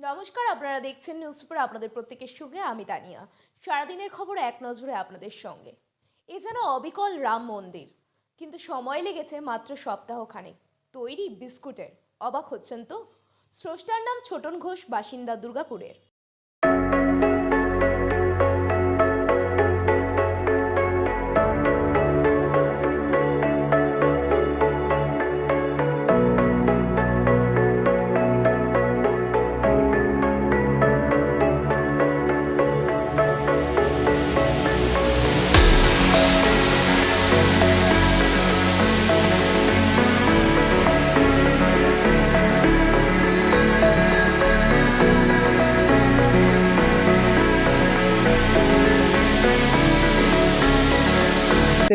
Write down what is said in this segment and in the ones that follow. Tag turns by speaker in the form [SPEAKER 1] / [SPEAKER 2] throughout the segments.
[SPEAKER 1] নমস্কার, আপনারা দেখছেন নিউজ পেপার আপনাদের প্রত্যেকের সঙ্গে আমি তানিয়া। সারাদিনের খবর এক নজরে আপনাদের সঙ্গে। এ যেন অবিকল রাম মন্দির। কিন্তু সময় লেগেছে মাত্র সপ্তাহখানেক। তৈরি বিস্কুটের। অবাক হচ্ছেন তো? স্রষ্টার নাম ছোটন ঘোষ, বাসিন্দা দুর্গাপুরের।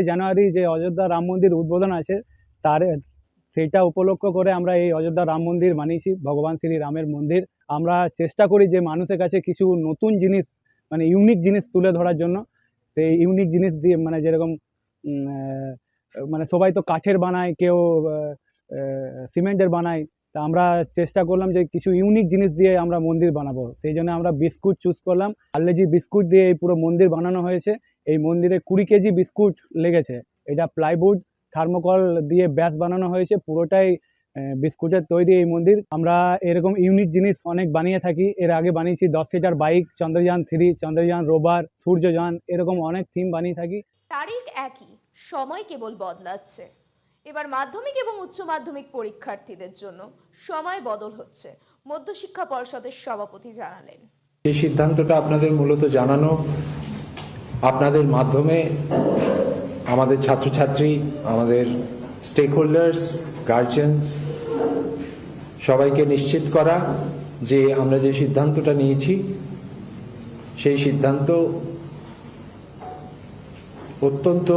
[SPEAKER 2] জানুয়ারি যে অযোধ্যা রাম মন্দির উদ্বোধন আছে, তার সেইটা উপলক্ষ করে আমরা এই অযোধ্যা রাম মন্দির বানিয়েছি ভগবান শ্রী রামের মন্দির। আমরা চেষ্টা করি যে মানুষের কাছে কিছু নতুন জিনিস মানে ইউনিক জিনিস তুলে ধরার জন্য। সেই ইউনিক জিনিস দিয়ে মানে যেরকম মানে সবাই তো কাঠের বানায়, কেউ সিমেন্টের বানায়, তা আমরা চেষ্টা করলাম যে কিছু ইউনিক জিনিস দিয়ে আমরা মন্দির বানাবো। সেই জন্য আমরা বিস্কুট চুজ করলাম। পার্লেজি বিস্কুট দিয়ে এই পুরো মন্দির বানানো হয়েছে। এই মন্দিরে কুড়ি কেজি বিস্কুট লেগেছে। এটা প্লাইউড থার্মোকল দিয়ে ব্যাস বানানো হয়েছে। পুরোটাই বিস্কুটের তৈরি এই মন্দির। আমরা এরকম ইউনিক জিনিস অনেক বানিয়ে থাকি। এর আগে বানিয়েছি দশ seater bike Chandrayaan three Chandrayaan রোবার Suryayaan এরকম অনেক থিম বানিয়ে থাকি।
[SPEAKER 1] তারিখ একই সময় কেবল বদলাচ্ছে। এবার মাধ্যমিক এবং উচ্চ মাধ্যমিক পরীক্ষার্থীদের জন্য সময় বদল হচ্ছে মধ্যশিক্ষা পর্ষদের সভাপতি জানালেন।
[SPEAKER 3] এই সিদ্ধান্তটা আপনাদের মূলত জানানো আপনাদের মাধ্যমে আমাদের ছাত্রছাত্রী, আমাদের স্টেক হোল্ডার্স গার্জেন্স সবাইকে নিশ্চিত করা যে আমরা যে সিদ্ধান্তটা নিয়েছি, সেই সিদ্ধান্ত অত্যন্ত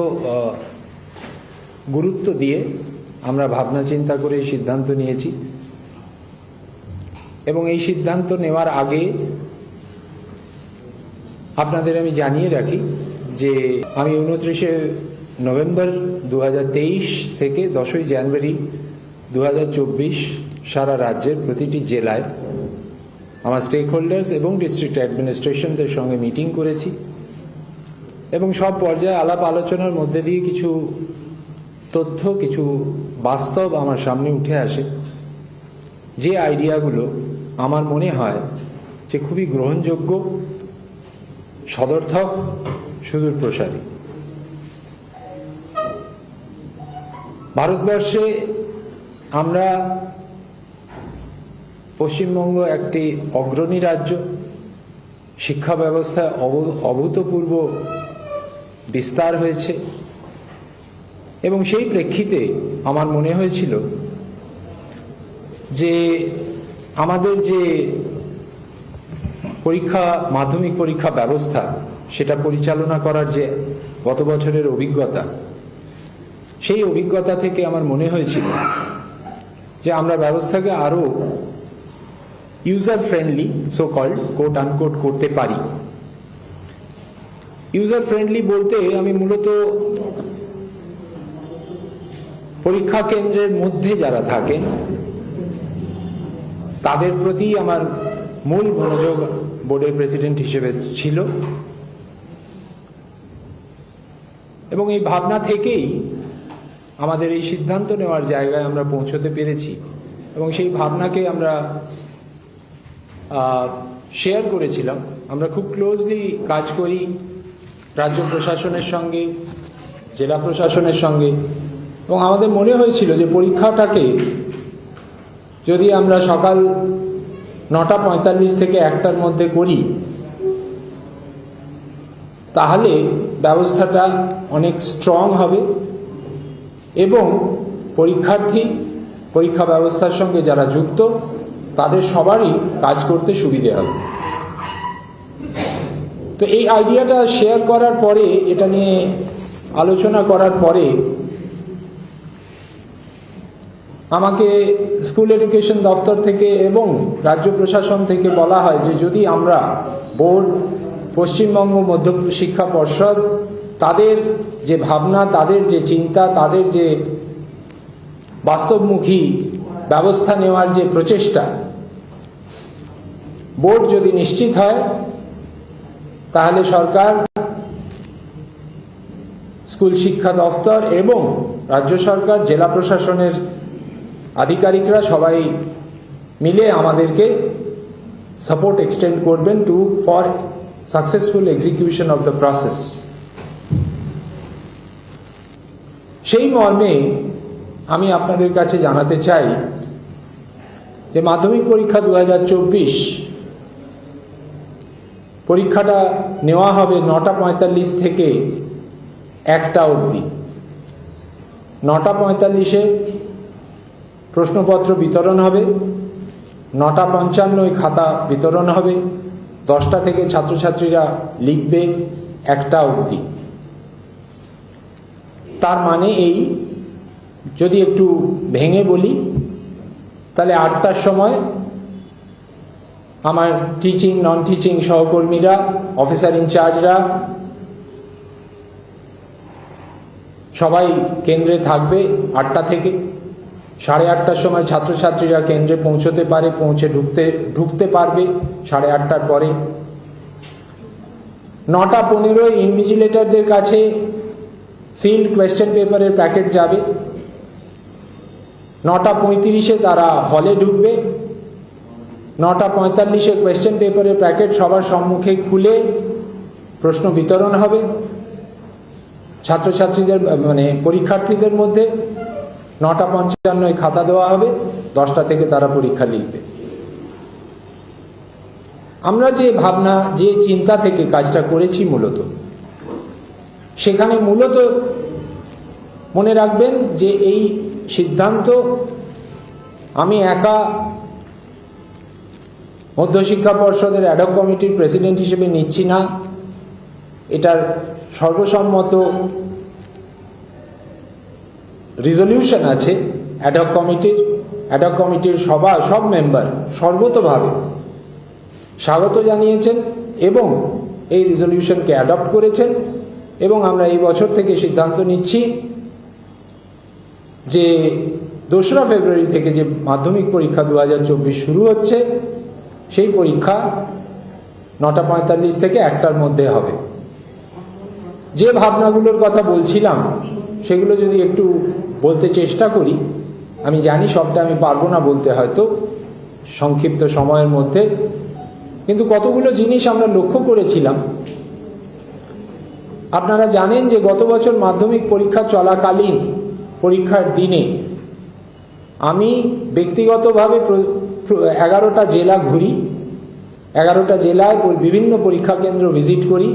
[SPEAKER 3] গুরুত্ব দিয়ে আমরা ভাবনা চিন্তা করে এই সিদ্ধান্ত নিয়েছি। এবং এই সিদ্ধান্ত নেওয়ার আগে আপনাদের আমি জানিয়ে রাখি যে আমি উনত্রিশে নভেম্বর দু হাজার তেইশ থেকে দশই জানুয়ারি দু হাজার চব্বিশ সারা রাজ্যের প্রতিটি জেলায় আমার স্টেক হোল্ডার্স এবং ডিস্ট্রিক্ট অ্যাডমিনিস্ট্রেশনদের সঙ্গে মিটিং করেছি এবং সব পর্যায়ে আলাপ আলোচনার মধ্যে দিয়ে কিছু তথ্য, কিছু বাস্তব আমার সামনে উঠে আসে। যে আইডিয়াগুলো আমার মনে হয় যে খুবই গ্রহণযোগ্য সদর্থক, সুদূর প্রসারী। ভারতবর্ষে আমরা পশ্চিমবঙ্গ একটি অগ্রণী রাজ্য। শিক্ষা ব্যবস্থায় অভ- অভূতপূর্ব বিস্তার হয়েছে। এবং সেই প্রেক্ষিতে আমার মনে হয়েছিল যে আমাদের যে পরীক্ষা, মাধ্যমিক পরীক্ষা ব্যবস্থা, সেটা পরিচালনা করার যে গত বছরের অভিজ্ঞতা, সেই অভিজ্ঞতা থেকে আমার মনে হয়েছিল যে আমরা ব্যবস্থাকে আরও user friendly so called quote unquote করতে পারি। ইউজার ফ্রেন্ডলি বলতে আমি মূলত পরীক্ষা কেন্দ্রের মধ্যে যারা থাকেন, তাদের প্রতি আমার মূল মনোযোগ বোর্ডের প্রেসিডেন্ট হিসেবে ছিল। এবং এই ভাবনা থেকেই আমাদের এই সিদ্ধান্ত নেওয়ার জায়গায় আমরা পৌঁছতে পেরেছি। এবং সেই ভাবনাকে আমরা শেয়ার করেছিলাম। আমরা খুব ক্লোজলি কাজ করি রাজ্য প্রশাসনের সঙ্গে, জেলা প্রশাসনের সঙ্গে। এবং আমাদের মনে হয়েছিল যে পরীক্ষাটাকে যদি আমরা সকাল নটা পঁয়তাল্লিশ থেকে একটার মধ্যে করি, তাহলে ব্যবস্থাটা অনেক স্ট্রং হবে এবং পরীক্ষার্থী, পরীক্ষা ব্যবস্থার সঙ্গে যারা যুক্ত, তাদের সবারই কাজ করতে সুবিধে হবে। তো এই আইডিয়াটা শেয়ার করার পরে, এটা নিয়ে আলোচনা করার পরে আমাকে স্কুল এডুকেশন দপ্তর থেকে এবং রাজ্য প্রশাসন থেকে বলা হয় যে যদি আমরা বোর্ড, পশ্চিমবঙ্গ মধ্য শিক্ষা পর্ষদ, তাদের যে ভাবনা, তাদের যে চিন্তা, তাদের যে বাস্তবমুখী ব্যবস্থা নেওয়ার যে প্রচেষ্টা, বোর্ড যদি নিশ্চিত হয়, তাহলে সরকার, স্কুল শিক্ষা দপ্তর এবং রাজ্য সরকার, জেলা প্রশাসনের আধিকারিকরা সবাই মিলে আমাদেরকে সাপোর্ট এক্সটেন্ড করবেন to for successful execution of the process সেই মর্মে আমি আপনাদের কাছে জানাতে চাই যে মাধ্যমিক পরীক্ষা দু হাজার চব্বিশ পরীক্ষাটা নেওয়া হবে নটা পঁয়তাল্লিশ থেকে একটা অবধি। নটা পঁয়তাল্লিশে প্রশ্নপত্র বিতরণ হবে, নটা পঞ্চান্নয় খাতা বিতরণ হবে, দশটা থেকে ছাত্রছাত্রীরা লিখবে একটা অবধি। তার মানে এই, যদি একটু ভেঙে বলি, তাহলে আটটার সময় আমার টিচিং নন টিচিং সহকর্মীরা অফিসার ইনচার্জরা সবাই কেন্দ্রে থাকবে আটটা থেকে। সাড়ে আটটার সময় ছাত্রছাত্রীরা কেন্দ্রে পৌঁছতে পারে, পৌঁছে ঢুকতে ঢুকতে পারবে সাড়ে আটটার পরে। নটা পনেরোয় ইনভিজিলেটরদের কাছে সিল্ড কোয়েশ্চেন পেপারের প্যাকেট যাবে। নটা পঁয়ত্রিশে তারা হলে ঢুকবে। নটা পঁয়তাল্লিশে কোয়েশ্চেন পেপারের প্যাকেট সবার সম্মুখে খুলে প্রশ্ন বিতরণ হবে। ছাত্রছাত্রীদের মানে পরীক্ষার্থীদের মধ্যে। নটা পঞ্চান্নয় খাতা দেওয়া হবে, দশটা থেকে তারা পরীক্ষা লিখবে। আমরা যে ভাবনা, যে চিন্তা থেকে কাজটা করেছি মূলত, সেখানে মূলত মনে রাখবেন যে এই সিদ্ধান্ত, আমি একা মধ্যশিক্ষা পর্ষদের অ্যাডক কমিটির প্রেসিডেন্ট হিসেবে নিচ্ছি না। এটার সর্বসম্মত রিজলিউশন আছে অ্যাডক কমিটির অ্যাডক কমিটির সভা, সব মেম্বার সর্বতভাবে স্বাগত জানিয়েছেন এবং এই রিজলিউশনকে অ্যাডপ্ট করেছেন এবং আমরা এই বছর থেকে সিদ্ধান্ত নিচ্ছি যে দোসরা ফেব্রুয়ারি থেকে যে মাধ্যমিক পরীক্ষা দু হাজার চব্বিশ শুরু হচ্ছে, সেই পরীক্ষা নটা পঁয়তাল্লিশ থেকে একটার মধ্যে হবে। যে ভাবনাগুলোর কথা বলছিলাম, সেগুলো যদি একটু বলতে চেষ্টা করি, আমি জানি সবটা আমি পারব না বলতে হয়তো, সংক্ষিপ্ত সময়ের মধ্যে, কিন্তু কতগুলো জিনিস আমরা লক্ষ্য করেছিলাম। আপনারা জানেন যে গত বছর মাধ্যমিক পরীক্ষা চলাকালীন পরীক্ষার দিনে আমি ব্যক্তিগতভাবে এগারোটা জেলা ঘুরি, এগারোটা জেলায় বিভিন্ন পরীক্ষা কেন্দ্র ভিজিট করি,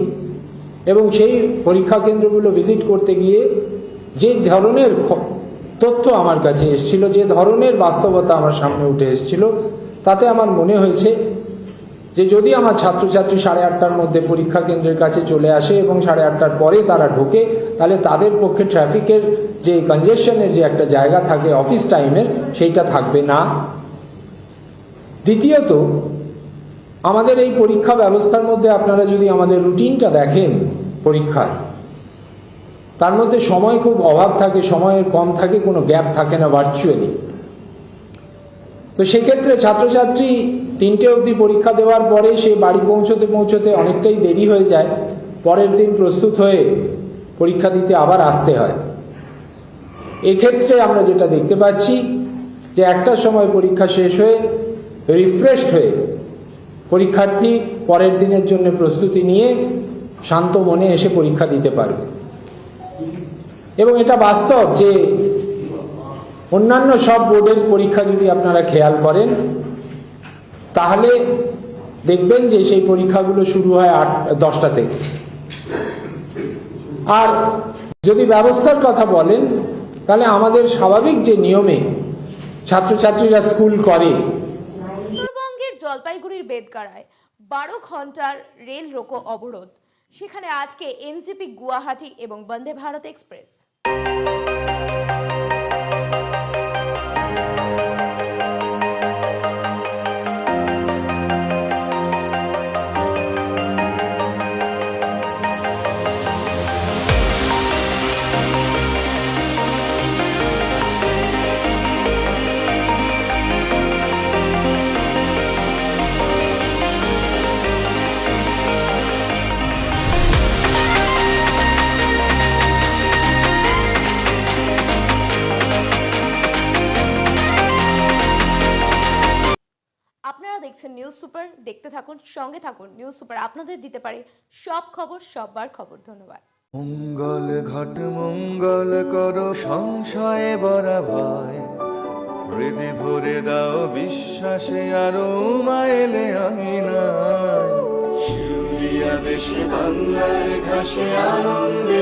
[SPEAKER 3] এবং সেই পরীক্ষা কেন্দ্রগুলো ভিজিট করতে গিয়ে যে ধরনের তথ্য আমার কাছে এসেছিল, যে ধরনের বাস্তবতা আমার সামনে উঠে এসেছিল, তাতে আমার মনে হয়েছে যে যদি আমার ছাত্রছাত্রী সাড়ে আটটার মধ্যে পরীক্ষা কেন্দ্রের কাছে চলে আসে এবং সাড়ে আটটার পরে তারা ঢোকে, তাহলে তাদের পক্ষে ট্রাফিকের যে কনজেশনের যে একটা জায়গা থাকে অফিস টাইমের সেইটা থাকবে না। দ্বিতীয়ত, আমাদের এই পরীক্ষা ব্যবস্থার মধ্যে আপনারা যদি আমাদের রুটিনটা দেখেন পরীক্ষার তার মধ্যে সময় খুব অভাব থাকে, সময়ের কম থাকে, কোনো গ্যাপ থাকে না ভার্চুয়ালি তো সেক্ষেত্রে ছাত্রছাত্রী তিনটে অবধি পরীক্ষা দেওয়ার পরে সে বাড়ি পৌঁছতে পৌঁছতে অনেকটাই দেরি হয়ে যায়। পরের দিন প্রস্তুত হয়ে পরীক্ষা দিতে আবার আসতে হয়। এক্ষেত্রে আমরা যেটা দেখতে পাচ্ছি যে একটার সময় পরীক্ষা শেষ হয়ে রিফ্রেশড হয়ে পরীক্ষার্থী পরের দিনের জন্য প্রস্তুতি নিয়ে শান্ত মনে এসে পরীক্ষা দিতে পারবে। এবং এটা বাস্তব যে অন্যান্য সব বোর্ডের পরীক্ষা যদি আপনারা খেয়াল করেন, তাহলে দেখবেন যে সেই পরীক্ষাগুলো শুরু হয় আট, দশটা থেকে আর যদি ব্যবস্থার কথা বলেন, তাহলে আমাদের স্বাভাবিক যে নিয়মে ছাত্রছাত্রীরা স্কুল করে।
[SPEAKER 1] জলপাইগুড়ির বেদকারায় বারো ঘণ্টার রেল রোকো অবরোধ। সেখানে আটকে এনজিপি গুয়াহাটি এবং বন্দে ভারত এক্সপ্রেস। দেখছেন নিউজ সুপার দেখতে থাকুন, সঙ্গে থাকুন নিউজ সুপার আপনাদের দিতে পারে সব খবর, সববার খবর, ধন্যবাদ।
[SPEAKER 4] মঙ্গল ঘট, মঙ্গল করো, সংশয়ে বরা ভয় হৃদে ভরে দাও, বিশ্বাসে আরও মাইলে আঙিনায়। শিউরিয়া দেশে, বাংলার ঘাসে আনন্দে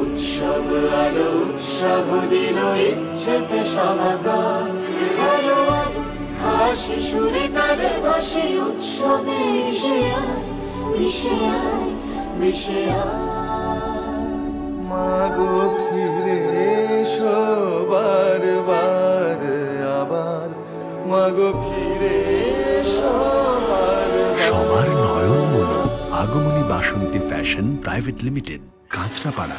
[SPEAKER 4] উৎসব, আলো, উৎসাহ দিল ইচ্ছেতে আরও হাসি সুরে তারে ভাসে উৎসবে মিশে আয় মিশে আয় মিশে মাগো ফিরে এসো বারবার আবার। মাগো ফিরে এসো
[SPEAKER 5] সবার নয়ন মন আগমনী বাসন্তী fashion private limited Kanchrapara.